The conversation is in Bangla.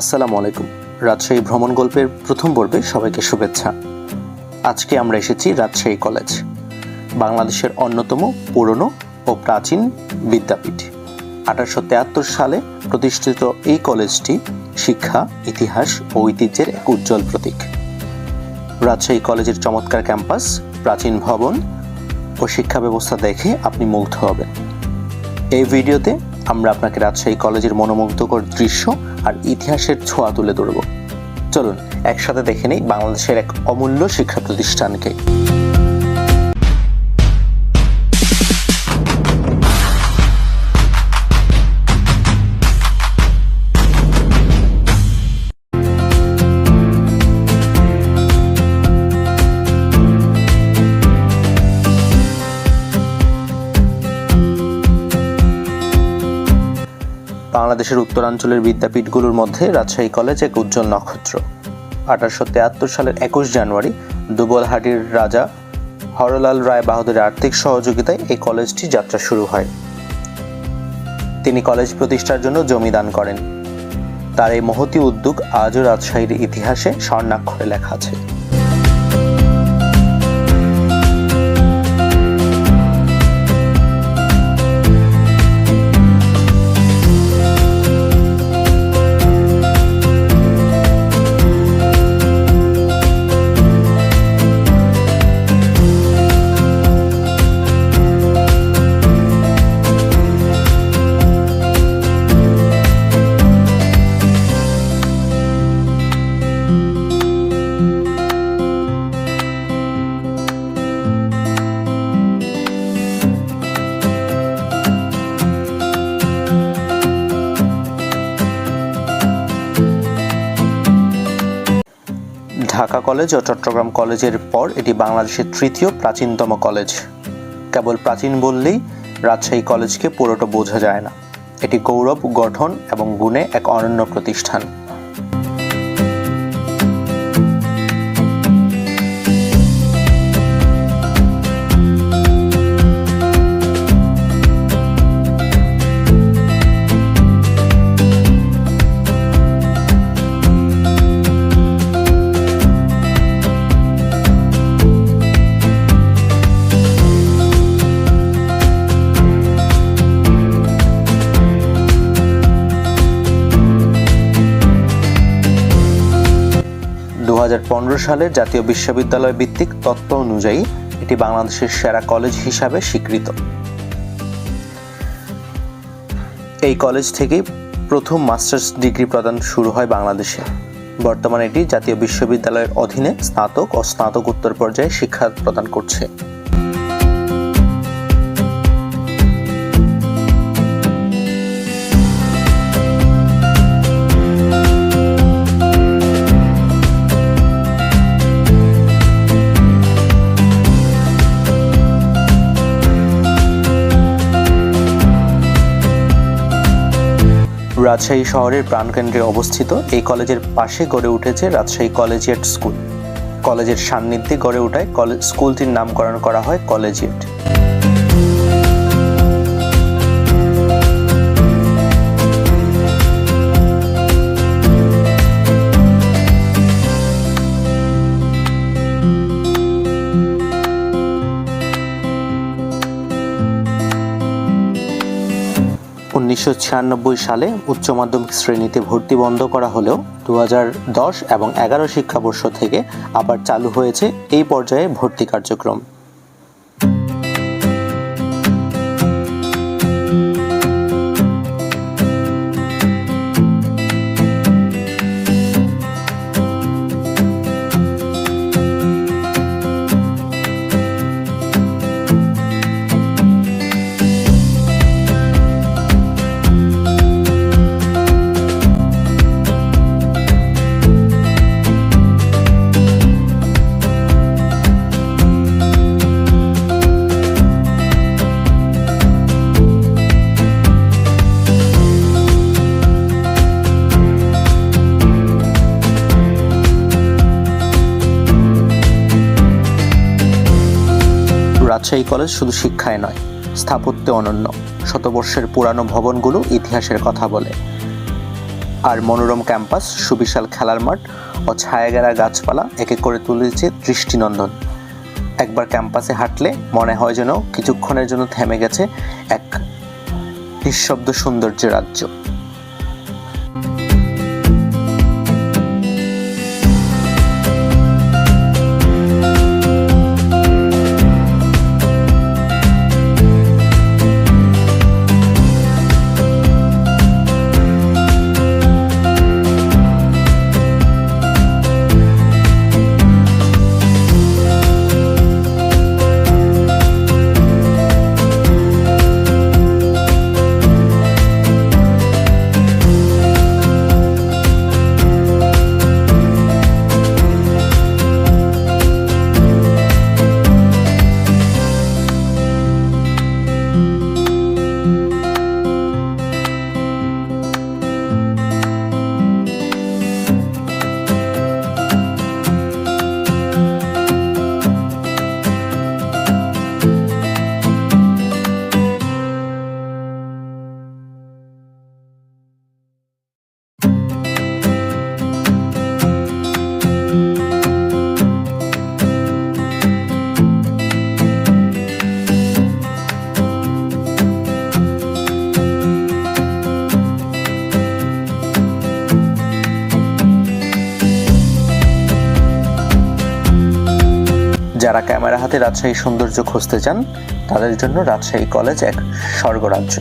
আসসালামু আলাইকুম। রাজশাহী ভ্রমণ গল্পের প্রথম পর্বে সবাইকে শুভেচ্ছা। আজকে আমরা এসেছি রাজশাহী কলেজ, বাংলাদেশের অন্যতম পুরনো ও প্রাচীন বিদ্যাপীঠ। আঠারোশো তেয়াত্তর সালে প্রতিষ্ঠিত এই কলেজটি শিক্ষা, ইতিহাস ও ঐতিহ্যের এক উজ্জ্বল প্রতীক। রাজশাহী কলেজের চমৎকার ক্যাম্পাস, প্রাচীন ভবন ও শিক্ষা ব্যবস্থা দেখে আপনি মুগ্ধ হবেন। এই ভিডিওতে আমরা আপনাকে রাজশাহী কলেজের মনোমুগ্ধকর দৃশ্য আর ইতিহাসের ছোঁয়া তুলে ধরব। চলুন, একসাথে দেখে নেই বাংলাদেশের এক অমূল্য শিক্ষা প্রতিষ্ঠানকে বাংলাদেশের উত্তরাঞ্চলের বিদ্যাপীঠগুলোর মধ্যে রাজশাহী কলেজ এক উজ্জ্বল নক্ষত্র। আঠারোশো তেয়াত্তর সালের একুশ জানুয়ারি, দুবলহাটির রাজা হরলাল রায় বাহাদুরের আর্থিক সহযোগিতায় এই কলেজটি যাত্রা শুরু হয়। তিনি কলেজ প্রতিষ্ঠার জন্য জমি দান করেন। তার এই মহতি উদ্যোগ আজও রাজশাহীর ইতিহাসে স্বর্ণাক্ষরে লেখা আছে। ঢাকা কলেজ ও চট্টগ্রাম কলেজের পর এটি বাংলাদেশের তৃতীয় প্রাচীনতম কলেজ। কেবল প্রাচীন বললেই রাজশাহী কলেজকে পুরোটা বোঝা যায় না। এটি গৌরব, গঠন এবং গুণে এক অনন্য প্রতিষ্ঠান। সালে জাতীয় বিশ্ববিদ্যালয় ভিত্তিক তত্ত্ব অনুযায়ী এটি বাংলাদেশের সেরা কলেজ হিসাবে স্বীকৃত। এই কলেজ থেকেই প্রথম মাস্টার্স ডিগ্রি প্রদান শুরু হয় বাংলাদেশে। বর্তমানে এটি জাতীয় বিশ্ববিদ্যালয়ের অধীনে স্নাতক ও স্নাতকোত্তর পর্যায়ে শিক্ষা প্রদান করছে। রাজশাহী শহরের প্রাণকেন্দ্রে অবস্থিত, এই কলেজের পাশে গড়ে উঠেছে রাজশাহী কলেজিয়েট স্কুল। কলেজের সান্নিধ্যে গড়ে ওঠায় কলেজ স্কুলটির নামকরণ করা হয় কলেজিয়েট। উনিশশো সালে উচ্চ মাধ্যমিক শ্রেণীতে ভর্তি বন্ধ করা হলেও দু দশ এবং এগারো শিক্ষাবর্ষ থেকে আবার চালু হয়েছে এই পর্যায়ে ভর্তি কার্যক্রম। রাজশাহী কলেজ শুধু শিক্ষায় নয়, স্থাপত্যে অনন্য। শতবর্ষের পুরানো ভবনগুলো ইতিহাসের কথা বলে। আর মনোরম ক্যাম্পাস, সুবিশাল খেলার মাঠ ও ছায়াগেরা গাছপালা একে করে তুলেছে দৃষ্টিনন্দন। একবার ক্যাম্পাসে হাঁটলে মনে হয় যেন কিছুক্ষণের জন্য থেমে গেছে এক নিঃশব্দ সৌন্দর্যের রাজ্য। যারা ক্যামেরা হাতে রাজশাহী সৌন্দর্য খুঁজতে চান তাদের জন্য রাজশাহী কলেজ এক স্বর্গরাজ্য।